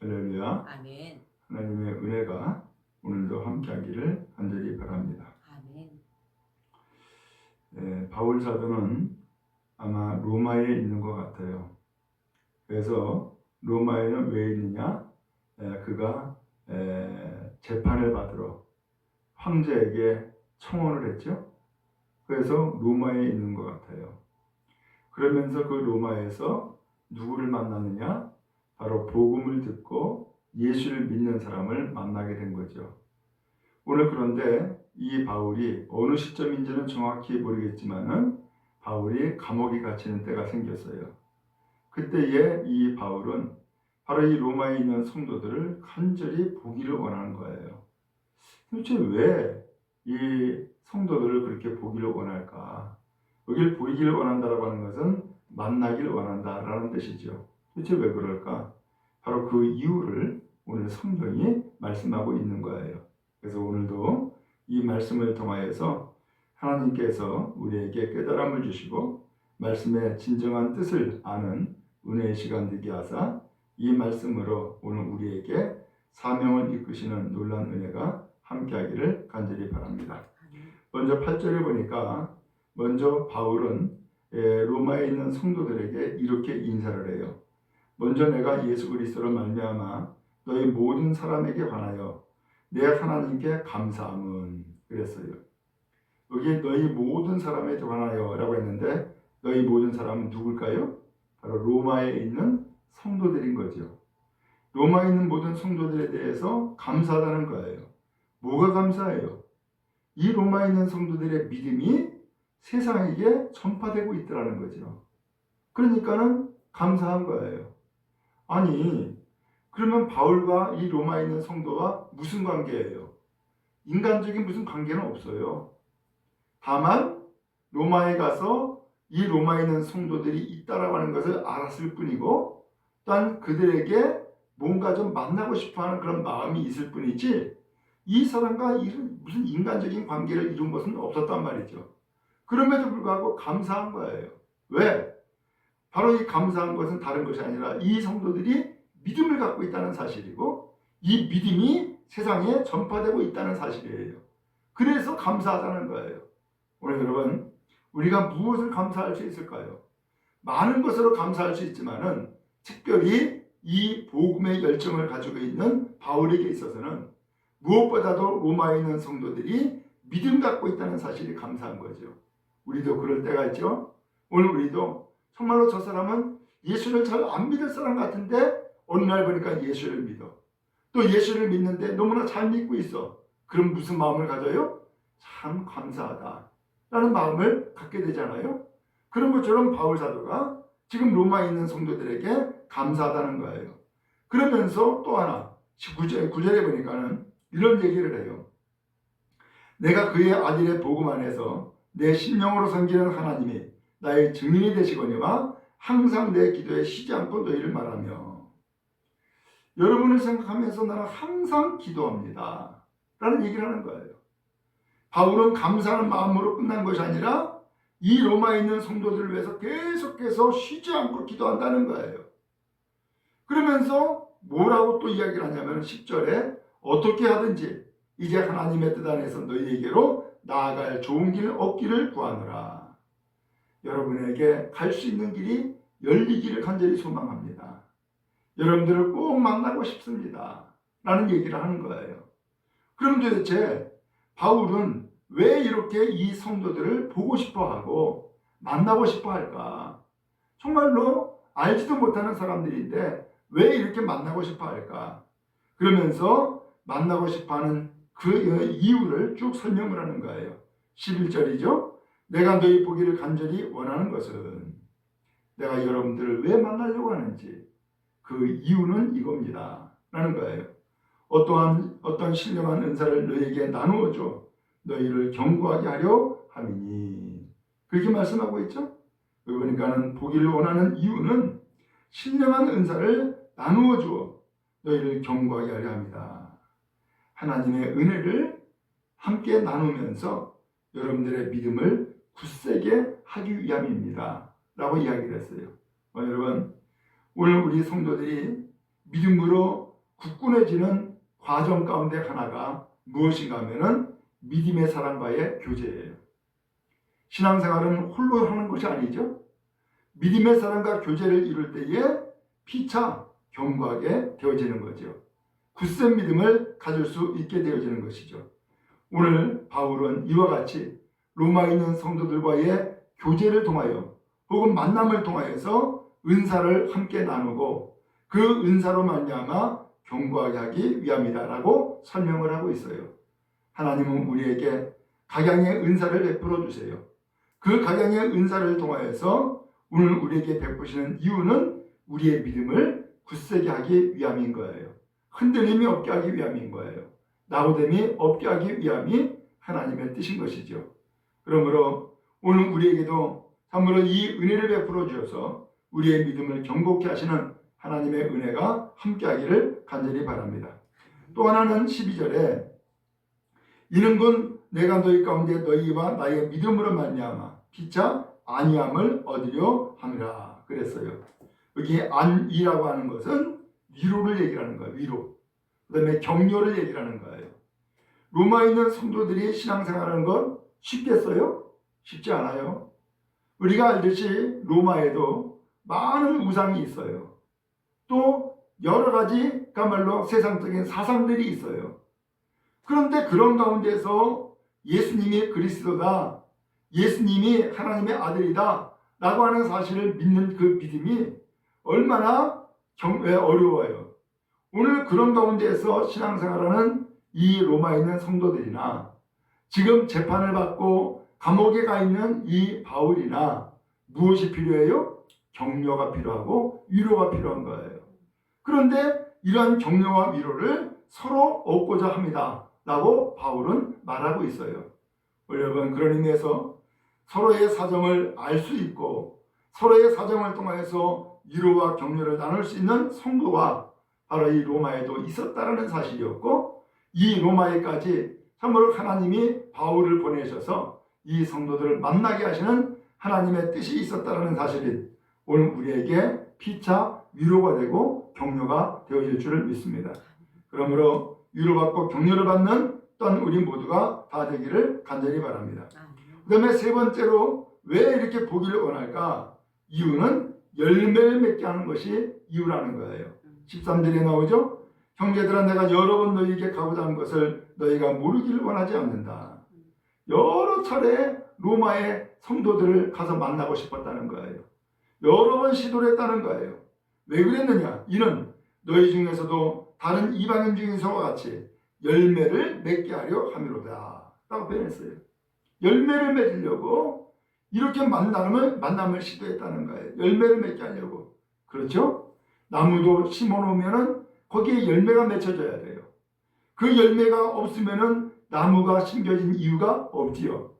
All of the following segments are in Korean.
할렐루야. 아멘. 하나님의 은혜가 오늘도 함께하기를 간절히 바랍니다. 아멘. 예, 바울 사도는 아마 로마에 있는 것 같아요. 그래서 로마에는 왜 있느냐? 예, 그가 예, 재판을 받으러 황제에게 청원을 했죠. 그래서 로마에 있는 것 같아요. 그러면서 그 로마에서 누구를 만났느냐? 바로 복음을 듣고 예수를 믿는 사람을 만나게 된 거죠. 오늘 그런데 이 바울이 어느 시점인지는 정확히 모르겠지만은 바울이 감옥에 갇히는 때가 생겼어요. 그때에 이 바울은 바로 이 로마에 있는 성도들을 간절히 보기를 원하는 거예요. 도대체 왜 이 성도들을 그렇게 보기를 원할까? 여기를 보이기를 원한다라고 하는 것은 만나기를 원한다라는 뜻이죠. 도대체 왜 그럴까? 바로 그 이유를 오늘 성경이 말씀하고 있는 거예요. 그래서 오늘도 이 말씀을 통하여서 하나님께서 우리에게 깨달음을 주시고 말씀의 진정한 뜻을 아는 은혜의 시간 되게 하사 이 말씀으로 오늘 우리에게 사명을 이끄시는 놀란 은혜가 함께하기를 간절히 바랍니다. 먼저 8절을 보니까 먼저 바울은 예, 로마에 있는 성도들에게 이렇게 인사를 해요. 먼저 내가 예수 그리스도로 말미암아 너희 모든 사람에게 관하여 내 하나님께 감사함은 그랬어요. 여기 너희 모든 사람에 관하여라고 했는데 너희 모든 사람은 누굴까요? 바로 로마에 있는 성도들인 거죠. 로마에 있는 모든 성도들에 대해서 감사하다는 거예요. 뭐가 감사해요? 이 로마에 있는 성도들의 믿음이 세상에게 전파되고 있더라는 거죠. 그러니까는 감사한 거예요. 아니, 그러면 바울과 이 로마에 있는 성도와 무슨 관계예요? 인간적인 무슨 관계는 없어요. 다만 로마에 가서 이 로마에 있는 성도들이 있다라고 하는 것을 알았을 뿐이고 또한 그들에게 뭔가 좀 만나고 싶어 하는 그런 마음이 있을 뿐이지 이 사람과 무슨 인간적인 관계를 이룬 것은 없었단 말이죠. 그럼에도 불구하고 감사한 거예요. 왜? 바로 이 감사한 것은 다른 것이 아니라 이 성도들이 믿음을 갖고 있다는 사실이고 이 믿음이 세상에 전파되고 있다는 사실이에요. 그래서 감사하다는 거예요. 오늘 여러분 우리가 무엇을 감사할 수 있을까요? 많은 것으로 감사할 수 있지만은 특별히 이 복음의 열정을 가지고 있는 바울에게 있어서는 무엇보다도 로마에 있는 성도들이 믿음 갖고 있다는 사실이 감사한 거죠. 우리도 그럴 때가 있죠. 오늘 우리도 정말로 저 사람은 예수를 잘 안 믿을 사람 같은데 어느 날 보니까 예수를 믿어. 또 예수를 믿는데 너무나 잘 믿고 있어. 그럼 무슨 마음을 가져요? 참 감사하다. 라는 마음을 갖게 되잖아요. 그런 것처럼 바울 사도가 지금 로마에 있는 성도들에게 감사하다는 거예요. 그러면서 또 하나 9절, 9절에 보니까는 이런 얘기를 해요. 내가 그의 아들의 복음 안에서 내 심령으로 섬기는 하나님이 나의 증인이 되시거니와 항상 내 기도에 쉬지 않고 너희를 말하며 여러분을 생각하면서 나는 항상 기도합니다. 라는 얘기를 하는 거예요. 바울은 감사하는 마음으로 끝난 것이 아니라 이 로마에 있는 성도들을 위해서 계속해서 쉬지 않고 기도한다는 거예요. 그러면서 뭐라고 또 이야기를 하냐면 10절에 어떻게 하든지 이제 하나님의 뜻 안에서 너희에게로 나아갈 좋은 길 얻기를 구하노라. 여러분에게 갈 수 있는 길이 열리기를 간절히 소망합니다. 여러분들을 꼭 만나고 싶습니다. 라는 얘기를 하는 거예요. 그럼 도대체 바울은 왜 이렇게 이 성도들을 보고 싶어 하고 만나고 싶어 할까? 정말로 알지도 못하는 사람들인데 왜 이렇게 만나고 싶어 할까? 그러면서 만나고 싶어 하는 그 이유를 쭉 설명을 하는 거예요. 11절이죠. 내가 너희 보기를 간절히 원하는 것은 내가 여러분들을 왜 만나려고 하는지 그 이유는 이겁니다. 라는 거예요. 어떠한 어떤 신령한 은사를 너희에게 나누어 줘 너희를 경고하게 하려 함이니 그렇게 말씀하고 있죠. 그러니까는 보기를 원하는 이유는 신령한 은사를 나누어 주어 너희를 경고하게 하려 합니다. 하나님의 은혜를 함께 나누면서 여러분들의 믿음을 굳세게 하기 위함입니다. 라고 이야기를 했어요. 어, 여러분, 오늘 우리 성도들이 믿음으로 굳건해지는 과정 가운데 하나가 무엇인가 하면은 믿음의 사람과의 교제예요. 신앙생활은 홀로 하는 것이 아니죠. 믿음의 사람과 교제를 이룰 때에 피차 견고하게 되어지는 거죠. 굳센 믿음을 가질 수 있게 되어지는 것이죠. 오늘 바울은 이와 같이 로마에 있는 성도들과의 교제를 통하여 혹은 만남을 통하여서 은사를 함께 나누고 그 은사로 말미암아 견고하게 하기 위함이다라고 설명을 하고 있어요. 하나님은 우리에게 각양의 은사를 베풀어 주세요. 그 각양의 은사를 통하여서 오늘 우리에게 베푸시는 이유는 우리의 믿음을 굳세게 하기 위함인 거예요. 흔들림이 없게 하기 위함인 거예요. 나오됨이 없게 하기 위함이 하나님의 뜻인 것이죠. 그러므로 오늘 우리에게도 참으로 이 은혜를 베풀어 주셔서 우리의 믿음을 경고케 하시는 하나님의 은혜가 함께하기를 간절히 바랍니다. 또 하나는 12절에 이는군 내가 너희 가운데 너희와 나의 믿음으로 말미암아 피차 안위함을 얻으려 함이라 그랬어요. 여기 안위라고 하는 것은 위로를 얘기하는 거예요. 위로. 그 다음에 격려를 얘기하는 거예요. 로마에 있는 성도들이 신앙생활하는 건 쉽겠어요? 쉽지 않아요. 우리가 알듯이 로마에도 많은 우상이 있어요. 또 여러 가지 그야말로 세상적인 사상들이 있어요. 그런데 그런 가운데서 예수님이 그리스도다, 예수님이 하나님의 아들이다 라고 하는 사실을 믿는 그 믿음이 얼마나 경, 어려워요. 오늘 그런 가운데에서 신앙생활하는 이 로마에 있는 성도들이나 지금 재판을 받고 감옥에 가 있는 이 바울이나 무엇이 필요해요? 격려가 필요하고 위로가 필요한 거예요. 그런데 이러한 격려와 위로를 서로 얻고자 합니다. 라고 바울은 말하고 있어요. 여러분, 그런 의미에서 서로의 사정을 알 수 있고 서로의 사정을 통하여서 위로와 격려를 나눌 수 있는 성도와 바로 이 로마에도 있었다라는 사실이었고 이 로마에까지 참으로 하나님이 바울을 보내셔서 이 성도들을 만나게 하시는 하나님의 뜻이 있었다라는 사실이 오늘 우리에게 피차 위로가 되고 격려가 되어질 줄을 믿습니다. 그러므로 위로받고 격려를 받는 또한 우리 모두가 다 되기를 간절히 바랍니다. 그 다음에 세 번째로 왜 이렇게 보기를 원할까? 이유는 열매를 맺게 하는 것이 이유라는 거예요. 13절에 나오죠? 형제들아 내가 여러 번 너희에게 가고자 하는 것을 너희가 모르기를 원하지 않는다. 여러 차례 로마의 성도들을 가서 만나고 싶었다는 거예요. 여러 번 시도를 했다는 거예요. 왜 그랬느냐? 이는 너희 중에서도 다른 이방인 중에서와 같이 열매를 맺게 하려 함이로다. 라고 표현했어요. 열매를 맺으려고 이렇게 만남을, 만남을 시도했다는 거예요. 열매를 맺게 하려고. 그렇죠? 나무도 심어 놓으면은 거기에 열매가 맺혀져야 돼요. 그 열매가 없으면은 나무가 심겨진 이유가 없지요.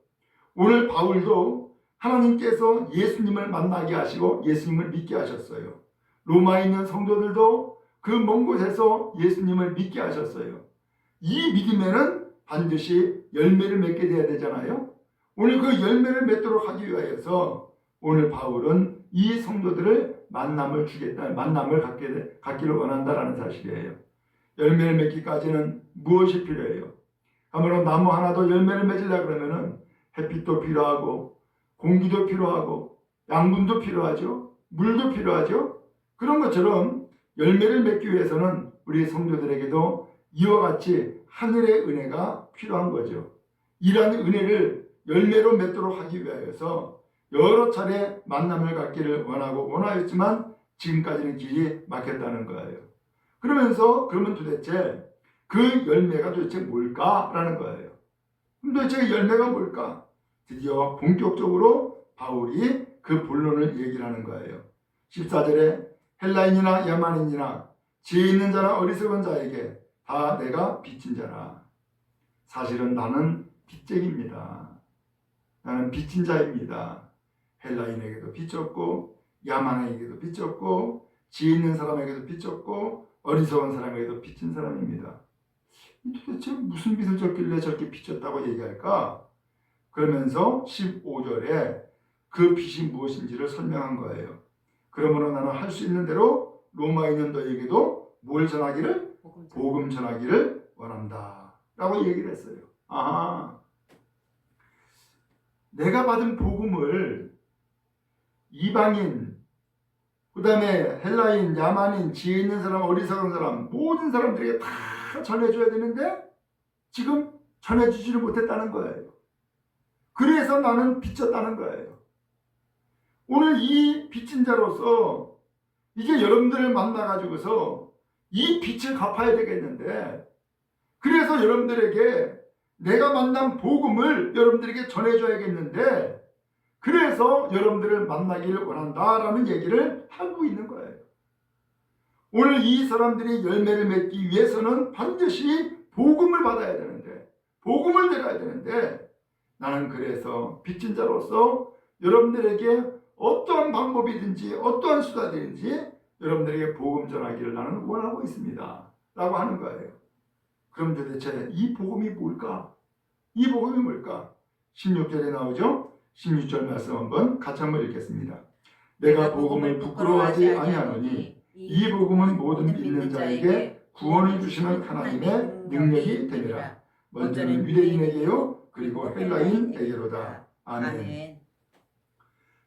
오늘 바울도 하나님께서 예수님을 만나게 하시고 예수님을 믿게 하셨어요. 로마에 있는 성도들도 그 먼 곳에서 예수님을 믿게 하셨어요. 이 믿음에는 반드시 열매를 맺게 돼야 되잖아요. 오늘 그 열매를 맺도록 하기 위하여서 오늘 바울은 이 성도들을 만남을 주겠다, 만남을 갖게, 갖기를 원한다라는 사실이에요. 열매를 맺기까지는 무엇이 필요해요? 아무런 나무 하나도 열매를 맺으려 그러면은 햇빛도 필요하고 공기도 필요하고 양분도 필요하죠. 물도 필요하죠. 그런 것처럼 열매를 맺기 위해서는 우리 성도들에게도 이와 같이 하늘의 은혜가 필요한 거죠. 이러한 은혜를 열매로 맺도록 하기 위하여서 여러 차례 만남을 갖기를 원하고 원하였지만 지금까지는 길이 막혔다는 거예요. 그러면서 그러면 도대체 그 열매가 도대체 뭘까라는 거예요. 그럼 도대체 열매가 뭘까? 드디어 본격적으로 바울이 그 본론을 얘기를 하는 거예요. 14절에 헬라인이나 야만인이나 지혜 있는 자나 어리석은 자에게 다 내가 빚진 자라. 사실은 나는 빚쟁입니다. 나는 빚진 자입니다. 헬라인에게도 빚졌고 야만에게도 빚졌고 지혜 있는 사람에게도 빚졌고 어리석은 사람에게도 빚진 사람입니다. 도대체 무슨 빚을 졌길래 저렇게 빚졌다고 얘기할까? 그러면서 15절에 그 빚이 무엇인지를 설명한 거예요. 그러므로 나는 할 수 있는 대로 로마에 있는 너에게도 뭘 전하기를 복음 전- 복음 전하기를 원한다. 라고 얘기를 했어요. 아, 내가 받은 복음을 이방인, 그 다음에 헬라인, 야만인, 지혜 있는 사람, 어리석은 사람, 모든 사람들에게 다 전해줘야 되는데 지금 전해주지를 못했다는 거예요. 그래서 나는 빚졌다는 거예요. 오늘 이 빚진 자로서 이제 여러분들을 만나가지고서 이 빚을 갚아야 되겠는데 그래서 여러분들에게 내가 만난 복음을 여러분들에게 전해줘야겠는데 그래서 여러분들을 만나기를 원한다라는 얘기를 하고 있는 거예요. 오늘 이 사람들이 열매를 맺기 위해서는 반드시 복음을 받아야 되는데 복음을 내려야 되는데 나는 그래서 빚진 자로서 여러분들에게 어떠한 방법이든지 어떠한 수단이든지 여러분들에게 복음 전하기를 나는 원하고 있습니다. 라고 하는 거예요. 그럼 도대체 이 복음이 뭘까? 이 복음이 뭘까? 16절에 나오죠? 16절 말씀 한번 같이 한번 읽겠습니다. 내가 복음을 부끄러워하지 아니하노니 이 복음은 모든 믿는 자에게 구원을 주시는 하나님의 능력이 되리라. 먼저는 유대인에게요 그리고 헬라인에게로다. 아멘.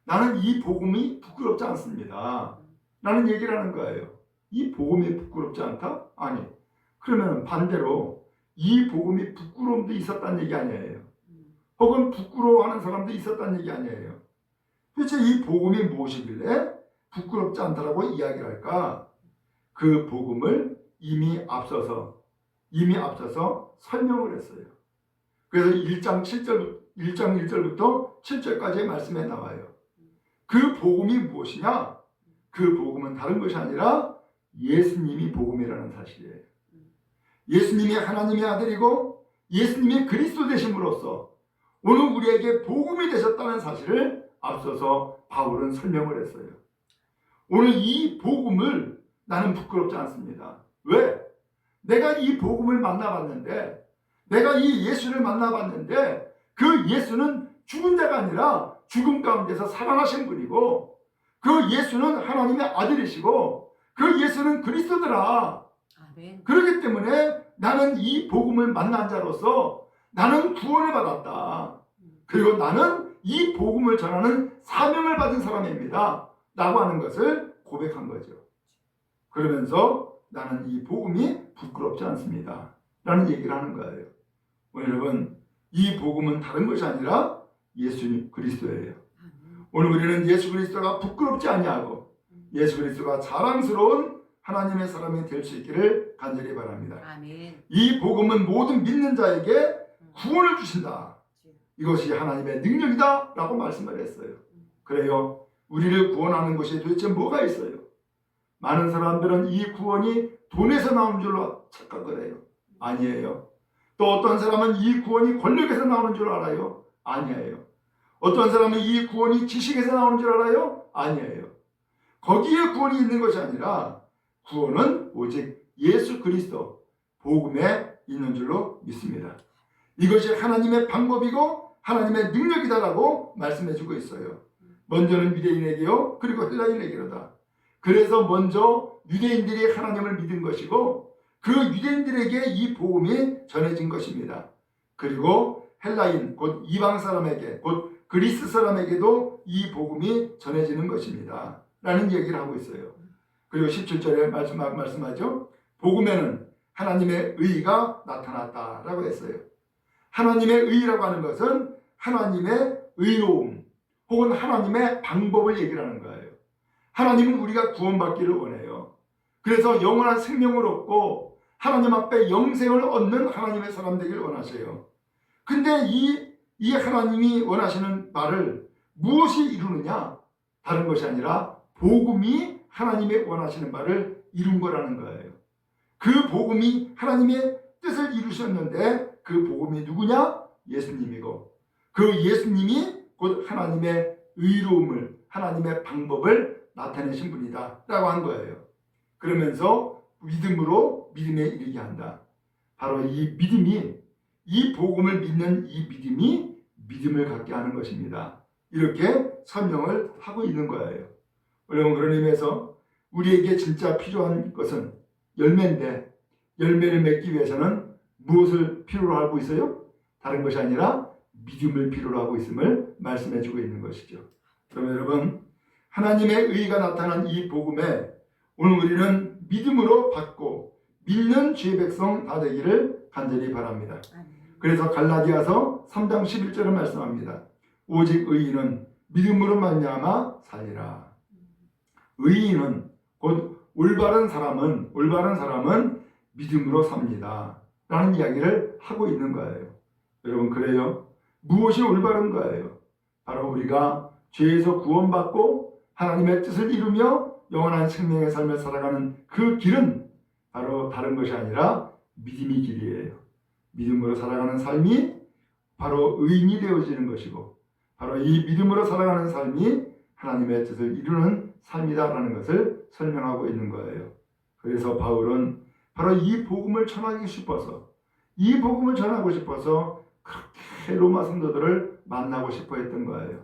나는 이 복음이 부끄럽지 않습니다. 라는 얘기를 하는 거예요. 이 복음이 부끄럽지 않다? 아니. 그러면 반대로 이 복음이 부끄러움도 있었다는 얘기 아니에요. 음, 혹은 부끄러워하는 사람도 있었다는 얘기 아니에요. 도대체 이 복음이 무엇이길래 부끄럽지 않다라고 이야기를 할까? 그 복음을 이미 앞서서 이미 앞서서 설명을 했어요. 그래서 1장 7절 1장 1절부터 7절까지의 말씀에 나와요. 그 복음이 무엇이냐? 그 복음은 다른 것이 아니라 예수님이 복음이라는 사실이에요. 예수님이 하나님의 아들이고 예수님이 그리스도 되심으로써 오늘 우리에게 복음이 되셨다는 사실을 앞서서 바울은 설명을 했어요. 오늘 이 복음을 나는 부끄럽지 않습니다. 왜? 내가 이 복음을 만나봤는데, 내가 이 예수를 만나봤는데, 그 예수는 죽은 자가 아니라 죽음 가운데서 살아나신 분이고, 그 예수는 하나님의 아들이시고, 그 예수는 그리스도더라. 아멘. 그렇기 때문에 나는 이 복음을 만난 자로서 나는 구원을 받았다. 그리고 나는 이 복음을 전하는 사명을 받은 사람입니다. 라고 하는 것을 고백한 거죠. 그러면서 나는 이 복음이 부끄럽지 않습니다. 라는 얘기를 하는 거예요. 오늘 여러분, 이 복음은 다른 것이 아니라 예수 그리스도예요. 오늘 우리는 예수 그리스도가 부끄럽지 아니하고 예수 그리스도가 자랑스러운 하나님의 사람이 될 수 있기를 간절히 바랍니다. 아멘. 이 복음은 모든 믿는 자에게 구원을 주신다. 이것이 하나님의 능력이다. 라고 말씀을 했어요. 그래요. 우리를 구원하는 것이 도대체 뭐가 있어요? 많은 사람들은 이 구원이 돈에서 나오는 줄로 착각을 해요. 아니에요. 또 어떤 사람은 이 구원이 권력에서 나오는 줄 알아요. 아니에요. 어떤 사람은 이 구원이 지식에서 나오는 줄 알아요. 아니에요. 거기에 구원이 있는 것이 아니라 구원은 오직 예수 그리스도 복음에 있는 줄로 믿습니다. 이것이 하나님의 방법이고 하나님의 능력이다라고 말씀해 주고 있어요. 먼저는 유대인에게요. 그리고 헬라인에게로다. 그래서 먼저 유대인들이 하나님을 믿은 것이고 그 유대인들에게 이 복음이 전해진 것입니다. 그리고 헬라인 곧 이방 사람에게 곧 그리스 사람에게도 이 복음이 전해지는 것입니다. 라는 얘기를 하고 있어요. 그리고 17절에 말씀, 말씀하죠. 복음에는 하나님의 의가 나타났다라고 했어요. 하나님의 의라고 하는 것은 하나님의 의로움 혹은 하나님의 방법을 얘기를 하는 거예요. 하나님은 우리가 구원받기를 원해요. 그래서 영원한 생명을 얻고 하나님 앞에 영생을 얻는 하나님의 사람 되기를 원하세요. 근데 이, 이 하나님이 원하시는 말을 무엇이 이루느냐? 다른 것이 아니라 복음이 하나님의 원하시는 바를 이룬 거라는 거예요. 그 복음이 하나님의 뜻을 이루셨는데 그 복음이 누구냐? 예수님이고 그 예수님이 곧 하나님의 의로움을 하나님의 방법을 나타내신 분이다 라고 한 거예요. 그러면서 믿음으로 믿음에 이르게 한다. 바로 이 믿음이 이 복음을 믿는 이 믿음이 믿음을 갖게 하는 것입니다. 이렇게 설명을 하고 있는 거예요. 여러분 그런 의미에서 우리에게 진짜 필요한 것은 열매인데 열매를 맺기 위해서는 무엇을 필요로 하고 있어요? 다른 것이 아니라 믿음을 필요로 하고 있음을 말씀해 주고 있는 것이죠. 그러면 여러분 하나님의 의가 나타난 이 복음에 오늘 우리는 믿음으로 받고 믿는 주의 백성 다 되기를 간절히 바랍니다. 그래서 갈라디아서 3장 11절을 말씀합니다. 오직 의인은 믿음으로 말미암아 살리라. 의인은 곧 올바른 사람은 올바른 사람은 믿음으로 삽니다. 라는 이야기를 하고 있는 거예요. 여러분 그래요? 무엇이 올바른 거예요? 바로 우리가 죄에서 구원받고 하나님의 뜻을 이루며 영원한 생명의 삶을 살아가는 그 길은 바로 다른 것이 아니라 믿음이 길이에요. 믿음으로 살아가는 삶이 바로 의인이 되어지는 것이고 바로 이 믿음으로 살아가는 삶이 하나님의 뜻을 이루는 삶이다라는 것을 설명하고 있는 거예요. 그래서 바울은 바로 이 복음을 전하기 싶어서 이 복음을 전하고 싶어서 그렇게 로마 성도들을 만나고 싶어 했던 거예요.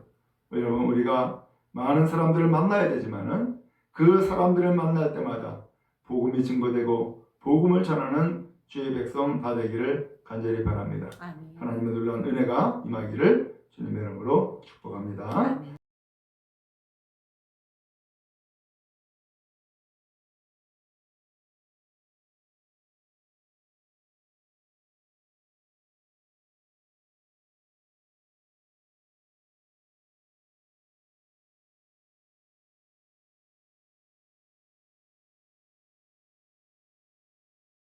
여러분 우리가 많은 사람들을 만나야 되지만은 그 사람들을 만날 때마다 복음이 증거되고 복음을 전하는 주의 백성 다 되기를 간절히 바랍니다. 아멘. 하나님의 놀라운 은혜가 임하기를 주님의 이름으로 축복합니다. 아멘.